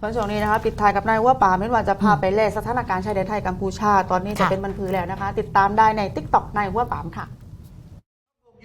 ส่วนช่วงนี้นะคะปิดท้ายกับนายว่าป่าไม่ว่าจะพาไปแลสถานการณ์ชายแดนไทยกัมพูชา ตอนนี้จะค่ะเป็นบรรพือแล้วนะคะ ติดตามได้ในติ๊กต็อกนายว่าป่ามค่ะ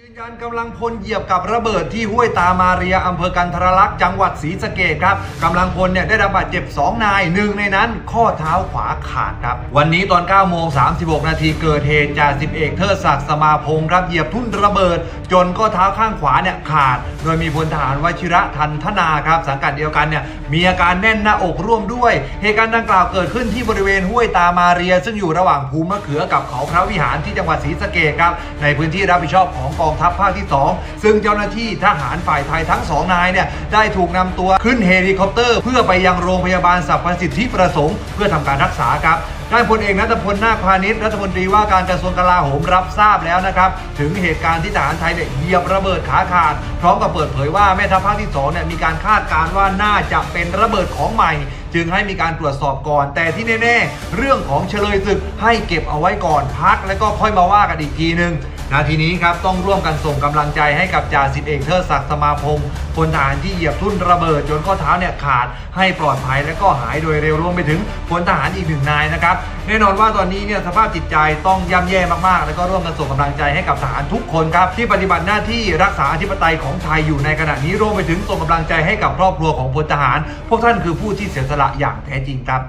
ยืนยันกำลังพลเหยียบกับระเบิดที่ห้วยตามาเรียอำเภอกันทรลักษณ์จังหวัดศรีสะเกดครับกำลังพลเนี่ยได้รับบาดเจ็บ 2 นายหนึ่งในนั้น ข้อเท้าขวาขาดครับ วันนี้ตอน9โมง36 นาทีเกิดเหตุจ่าสิบเอกเทิดศักดิ์สมาพงศ์ครับเหยียบทุ่นระเบิด จนข้อเท้าข้างขวาเนี่ยขาด โดยมีพลทหารวชิระทันธนาครับสังกัดเดียวกันเนี่ยมีอาการแน่นหน้าอกร่วมด้วย เหตุการณ์ดังกล่าวเกิดขึ้นที่บริเวณห้วยตามาเรีย ซึ่งอยู่ระหว่างภูมะเขือกับเขาพระวิหารที่จังหวัดศรีสะเกดครับในพื้นที่รับผิดชอบของกองทัพภาคที่ 2 ซึ่งเจ้าหน้าที่ทหารฝ่ายไทยทั้งสองนายเนี่ยได้ถูกนำตัวขึ้นเฮลิคอปเตอร์ เพื่อไปยังโรงพยาบาลสรรพสิทธิประสงค์ เพื่อทำการรักษาครับด้านพลเอกนัทพลนาคพาณิชย์รัฐมนตรีว่าการกระทรวงกลาโหมรับทราบแล้วนะครับ ถึงเหตุการณ์ที่ทหารไทยเนี่ยเหยียบระเบิดขาขาด พร้อมกับเปิดเผยว่าแม่ทัพภาคที่2เนี่ยมีการคาดการณ์ว่าน่าจะเป็นระเบิดของใหม่ จึงให้มีการตรวจสอบก่อน แต่ที่แน่ ๆ เรื่องของเฉลยศึกให้เก็บเอาไว้ก่อนพัก แล้วก็ค่อยมาว่ากันอีกทีนึง นาทีนี้ครับต้องร่วมกันส่งกำลังใจให้กับจ่าสิบเอกเทิดศักดิ์สมาพงศ์พลทหารที่เหยียบทุ่นระเบิดจนข้อเท้าเนี่ยขาดให้ปลอดภัยและก็หายโดยเร็วรวมไปถึงพลทหารอีกหนึ่งนายนะครับแน่นอนว่าตอนนี้เนี่ยสภาพจิตใจต้องย่ำแย่มากๆ แล้วก็ร่วมกันส่งกำลังใจให้กับทหารทุกคนครับที่ปฏิบัติหน้าที่รักษาอธิปไตยของไทยอยู่ในขณะนี้รวมไปถึงส่งกำลังใจให้กับครอบครัวของพลทหาร พวกท่านคือผู้ที่เสียสละอย่างแท้จริงครับ